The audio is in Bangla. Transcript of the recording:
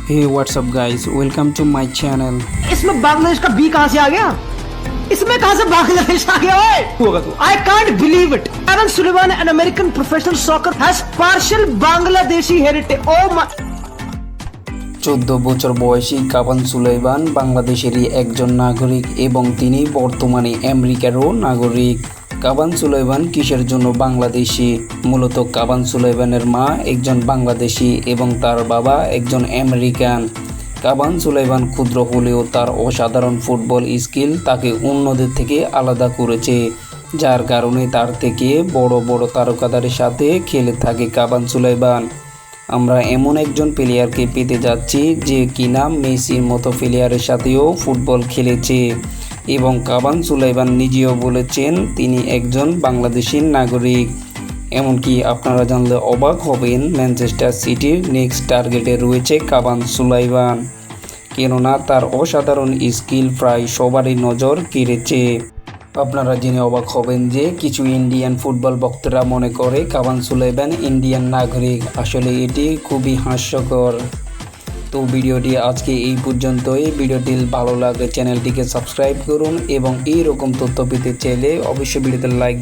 Hey what's up guys welcome to my channel इसमें बांग्लादेश का बी कहां से आ गया इसमें कहां से बांग्लादेश आ गया ओए होगा तू I can't believe it Aaron Sullivan an American professional soccer has partial Bangladeshi heritage oh my চোদ্দ বছর বয়সী কাবান সুলাইবান বাংলাদেশেরই একজন নাগরিক এবং তিনি বর্তমানে আমেরিকারও নাগরিক কাবান সুলাইবান কিসের জন্য বাংলাদেশি? মূলত কাবান সুলাইবানের মা একজন বাংলাদেশি এবং তার বাবা একজন আমেরিকান। কাবান সুলাইবান ক্ষুদ্র হলেও তার অসাধারণ ফুটবল স্কিল তাকে অন্যদের থেকে আলাদা করেছে, যার কারণে তার থেকে বড় বড় তারকাদারের সাথে খেলে থাকে কাবান সুলাইবান আমরা এমন একজন প্লেয়ারকে পেতে যাচ্ছি যে কিনা মেসির মতো প্লেয়ারের সাথেও ফুটবল খেলেছে। এবং কাবান সুলাইবান নিজেও বলেছেন, তিনি একজন বাংলাদেশের নাগরিক। এমনকি আপনারা জানলে অবাক হবেন, ম্যানচেস্টার সিটির নেক্সট টার্গেটে রয়েছে কাবান সুলাইবান কেননা তার অসাধারণ স্কিল প্রায় সবারই নজর কেড়েছে। আপনারা জেনে অবাক হবেন যে কিছু ইন্ডিয়ান ফুটবল ভক্তরা মনে করে, কাবান সুলাইবান ইন্ডিয়ান নাগরিক। আসলে এটি খুবই হাস্যকর। তো ভিডিওটি আজকে এই পর্যন্তই। ভিডিওটি ভালো লাগলে চ্যানেলটিকে সাবস্ক্রাইব করুন এবং এই রকম তথ্য পেতে চাইলে অবশ্যই ভিডিওতে লাইক